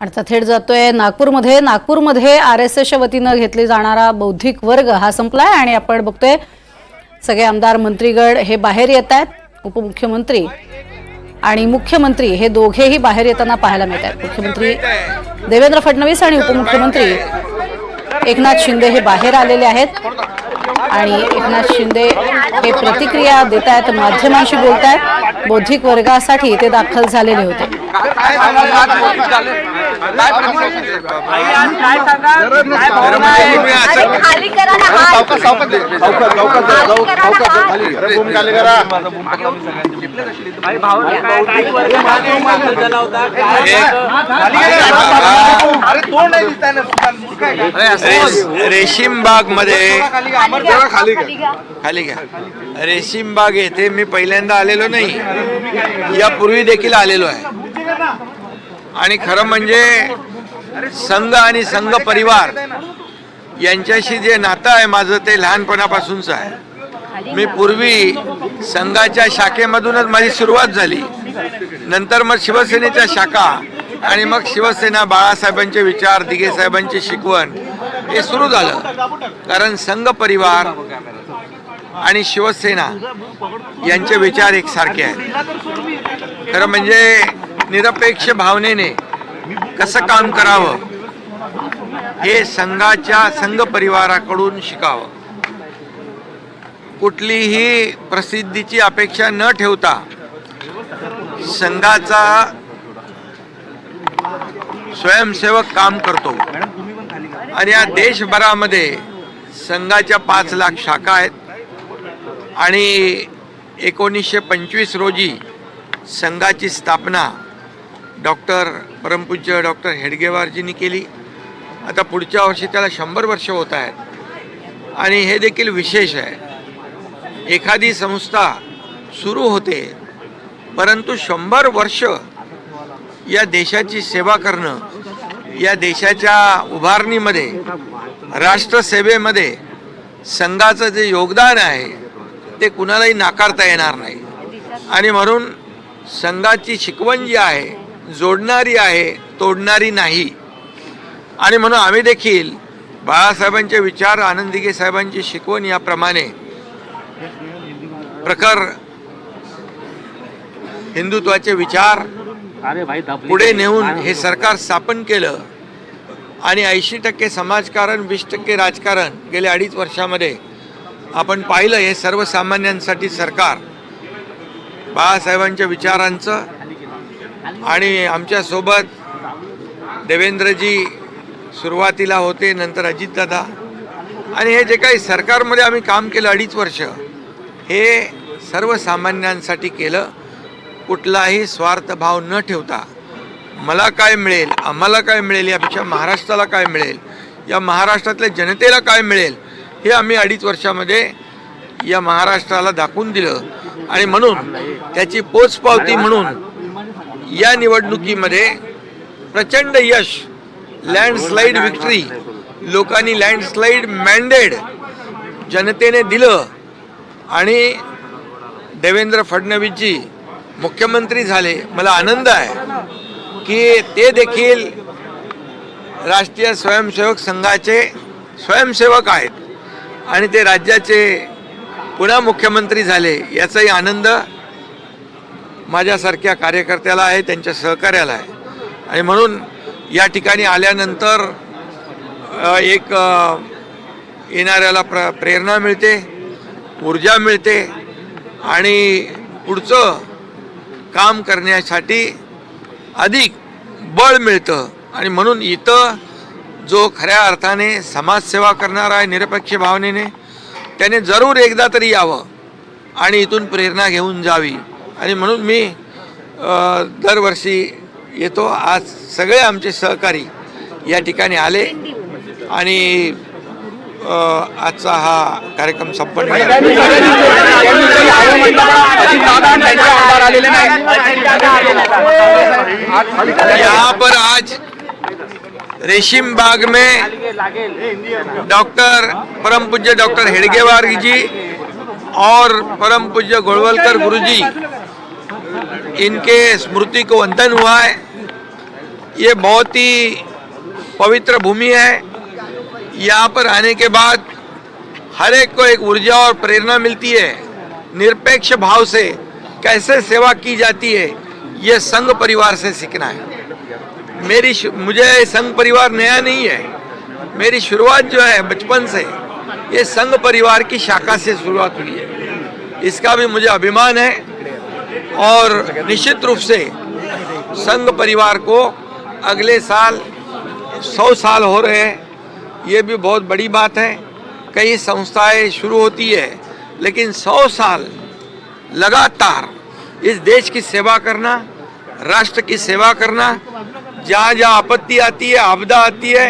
आणि आता थेट जातोय नागपूरमध्ये. नागपूरमध्ये आर एस एसच्या वतीनं घेतली जाणारा बौद्धिक वर्ग हा संपलाय आणि आपण बघतोय सगळे आमदार मंत्रीगड हे बाहेर येत आहेत उपमुख्यमंत्री आणि मुख्यमंत्री हे दोघेही बाहेर येताना पाहायला मिळत आहेत. मुख्यमंत्री देवेंद्र फडणवीस आणि उपमुख्यमंत्री एकनाथ शिंदे हे बाहेर आलेले आहेत. आणि एकनाथ शिंदे हे प्रतिक्रिया देत आहेत माध्यमांशी बोलत आहेत बौद्धिक वर्गासाठी ते दाखल झालेले होते. खाली करा. ना. रेशीम बागमध्ये खाली घ्या. खाली घ्या. रेशीम बाग येथे मी पहिल्यांदा आलेलो नाही. यापूर्वी देखील आलेलो आहे. आणि खरं म्हणजे संघ आणि संघ परिवार यांच्याशी जे नातं आहे माझं ते लहानपणापासूनच आहे. मी पूर्वी संघाच्या शाखेमधूनच माझी सुरुवात झाली. नंतर मग शिवसेनेच्या शाखा आणि मग शिवसेना बाळासाहेबांचे विचार दिघे साहेबांची शिकवण हे सुरू झालं. कारण संघ परिवार आणि शिवसेना यांचे विचार एकसारखे आहेत. खरं म्हणजे निरपेक्ष भावनेने कसं काम करावं? हे संघाच्या संघ परिवाराकडून शिकावं. कुठलीही प्रसिद्धीची अपेक्षा न ठेवता संघाचा स्वयंसेवक काम करतो. आणि या देशभरामध्ये संघाच्या पाच लाख शाखा आहेत. आणि एकोणीसशे पंचवीस रोजी संघाची स्थापना डॉक्टर परमपूज्य डॉक्टर हेडगेवारजींनी केली. आता पुढच्या वर्षी त्याला शंभर वर्ष होत आहेत. आणि हे देखील विशेष आहे. एखादी संस्था सुरू होते परंतु शंभर वर्ष या देशाची सेवा करणं या देशाच्या उभारणीमध्ये राष्ट्रसेवेमध्ये संघाचं जे योगदान आहे ते कुणालाही नाकारता येणार नाही. आणि म्हणून संघाची शिकवण जी आहे जोडणारी आहे तोडणारी नाही. आणि म्हणून आम्ही देखील बाळासाहेबांचे विचार आनंदिगे साहेबांची शिकवण याप्रमाणे प्रखर हिंदुत्वाचे विचार पुढे नेऊन हे सरकार स्थापन केलं आणि ऐंशी टक्के समाजकारण वीस टक्के राजकारण गेल्या अडीच वर्षामध्ये आपण पाहिलं हे सर्वसामान्यांसाठी सरकार. बाळासाहेबांच्या विचारांचं आणि आमच्यासोबत देवेंद्रजी सुरुवातीला होते नंतर अजितदादा. आणि हे जे काही सरकारमध्ये आम्ही काम केलं अडीच वर्ष हे सर्वसामान्यांसाठी केलं. कुठलाही स्वार्थभाव न ठेवता मला काय मिळेल आम्हाला काय मिळेल यापेक्षा महाराष्ट्राला काय मिळेल या महाराष्ट्रातल्या जनतेला काय मिळेल हे आम्ही अडीच वर्षामध्ये या महाराष्ट्राला दाखवून दिलं. आणि म्हणून त्याची पोचपावती म्हणून या निवडणुकीमध्ये प्रचंड यश लँडस्लाईड विक्ट्री लोकांनी लँडस्लाईड मॅन्डेड जनतेने दिलं. आणि देवेंद्र फडणवीसजी मुख्यमंत्री झाले मला आनंद आहे की ते देखील राष्ट्रीय स्वयंसेवक संघाचे स्वयंसेवक आहेत आणि ते राज्याचे पुन्हा मुख्यमंत्री झाले याचाही आनंद माझ्यासारख्या कार्यकर्त्याला आहे त्यांच्या सहकार्याला आहे. आणि म्हणून या ठिकाणी आल्यानंतर एक येणाऱ्याला प्र प्रेरणा मिळते ऊर्जा मिळते आणि पुढचं काम करण्यासाठी अधिक बळ मिळतं. आणि म्हणून इथं जो खऱ्या अर्थाने समाजसेवा करणारा आहे निरपेक्ष भावनेने त्याने जरूर एकदा तरी यावं आणि इथून प्रेरणा घेऊन जावी. आणि म्हणून मी दरवर्षी येतो. आज सगळे आमचे सहकारी या ठिकाणी आले. आणि आजचा हा कार्यक्रम संपन्न. यहाँ पर आज रेशिम बाग में डॉक्टर परम पूज्य डॉक्टर हेडगेवार जी और परम पूज्य गोलवलकर गुरुजी इनके स्मृति को वंदन हुआ है ये बहुत ही पवित्र भूमि है यहाँ पर आने के बाद हर एक को एक ऊर्जा और प्रेरणा मिलती है। निरपेक्ष भाव से कैसे सेवा की जाती है, ये संघ परिवार से सीखना है। मेरी मुझे संघ परिवार नया नहीं है। मेरी शुरुआत जो है बचपन से, ये संघ परिवार की शाखा से शुरुआत हुई है। इसका भी मुझे अभिमान है और निश्चित रूप से संघ परिवार को अगले साल सौ साल हो रहे हैं। ये भी बहुत बड़ी बात है। कई संस्थाएँ शुरू होती है, लेकिन सौ साल लगातार इस देश की सेवा करना, राष्ट्र की सेवा करना जहाँ जहाँ आपत्ति आती है, आपदा आती है,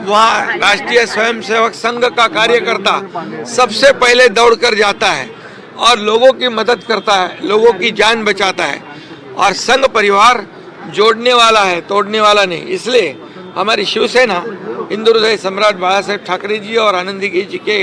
वहाँ राष्ट्रीय स्वयंसेवक संघ का कार्यकर्ता सबसे पहले दौड़ कर जाता है और लोगों की मदद करता है, लोगों की जान बचाता है और संघ परिवार जोड़ने वाला है, तोड़ने वाला नहीं। इसलिए हमारी शिवसेना हिंदू हृदय सम्राट बाळासाहेब ठाकरेजी ठाकरे जी और आनंदी जी के